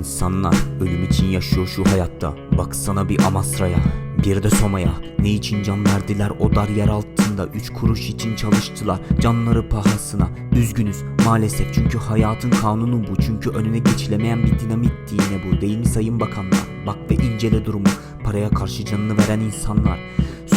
insanlar ölüm için yaşıyor şu hayatta. Baksana bir Amasra'ya bir de Soma'ya. Ne için can verdiler o dar yer altında? Üç kuruş için çalıştılar canları pahasına. Üzgünüz maalesef çünkü hayatın kanunu bu. Çünkü önüne geçilemeyen bir dinamit yine bu? Değil mi sayın bakanlar? Bak ve incele durumu. Paraya karşı canını veren insanlar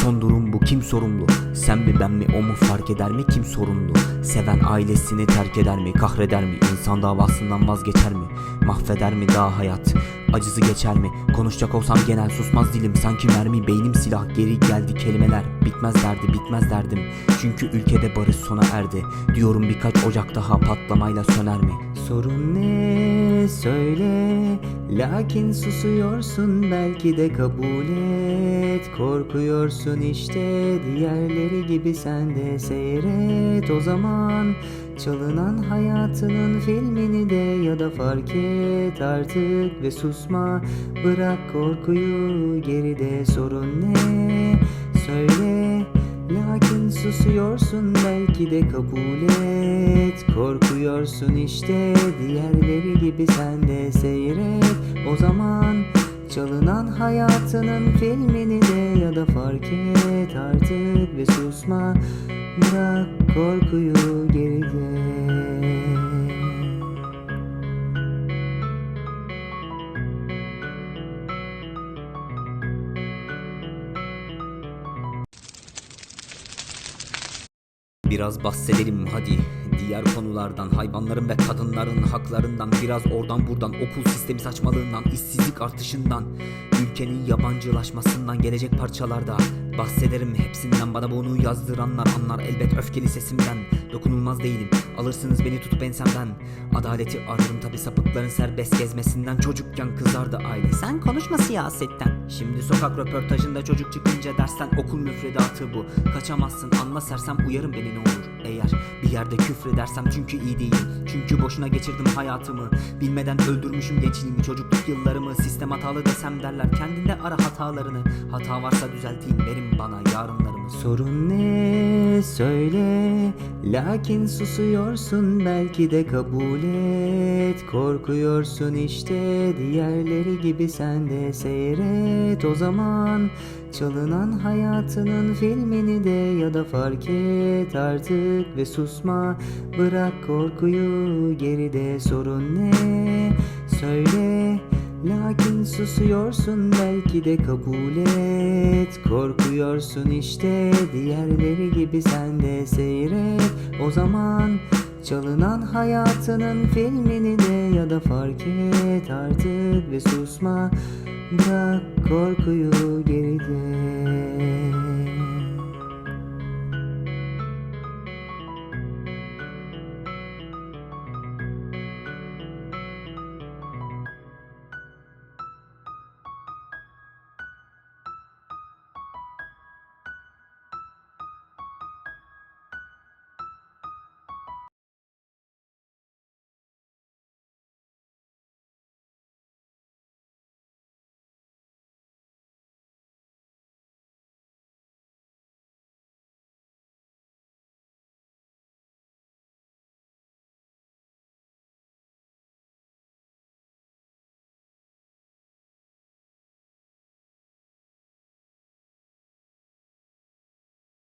Son durum bu kim sorumlu? Sen mi ben mi o mu fark eder mi? Kim sorumlu? Seven ailesini terk eder mi? Kahreder mi? İnsan davasından vazgeçer mi? Mahveder mi daha hayat? Acısı geçer mi? Konuşacak olsam genel susmaz dilim. Sanki mermi beynim silah. Geri geldi kelimeler. Bitmez derdi bitmez derdim. Çünkü ülkede barış sona erdi. Diyorum birkaç ocak daha patlamayla söner mi? Sorun ne? Söyle Lakin susuyorsun belki de kabul et. Korkuyorsun işte diğerleri gibi sen de seyret. O zaman Çalınan hayatının filmini de ya da fark et. Artık ve susma Bırak korkuyu geride sorun ne? Söyle Lakin susuyorsun belki de kabul et. Korkuyorsun işte diğerleri gibi sen de seyret. O zaman çalınan hayatının filmini de ya da fark et. Artık ve susma Bırak korkuyu geride Biraz bahsedelim hadi diğer konulardan Hayvanların ve kadınların haklarından Biraz oradan buradan okul sistemi saçmalığından işsizlik artışından Ülkenin yabancılaşmasından gelecek parçalarda Bahsederim. Hepsinden bana bunu yazdıranlar anlar elbet öfkeli sesimden. Dokunulmaz değilim alırsınız beni tutup ensemden. Adaleti ararım tabi sapıkların serbest gezmesinden. Çocukken kızardı aile. Sen konuşma siyasetten. Şimdi sokak röportajında çocuk çıkınca dersten okul müfredatı bu. Kaçamazsın anla sersem uyarın beni ne olur. Eğer bir yerde küfredersem çünkü iyi değilim Çünkü boşuna geçirdim hayatımı. Bilmeden öldürmüşüm gençliğimi çocukluk yıllarımı. Sistem hatalı desem derler kendinde ara hatalarını. Hata varsa düzelteyim verin bana yarınlarımı. Sorun ne? Söyle. Lakin susuyorsun belki de kabul et. Korkuyorsun işte diğerleri gibi sen de seyret. O zaman Çalınan hayatının filmini de ya da fark et artık ve susma. Bırak korkuyu geride sorun ne? Söyle Lakin susuyorsun belki de kabul et. Korkuyorsun işte diğerleri gibi sen de seyret. O zaman çalınan hayatının filmini de ya da fark et artık ve susma. Bırak korkuyu geride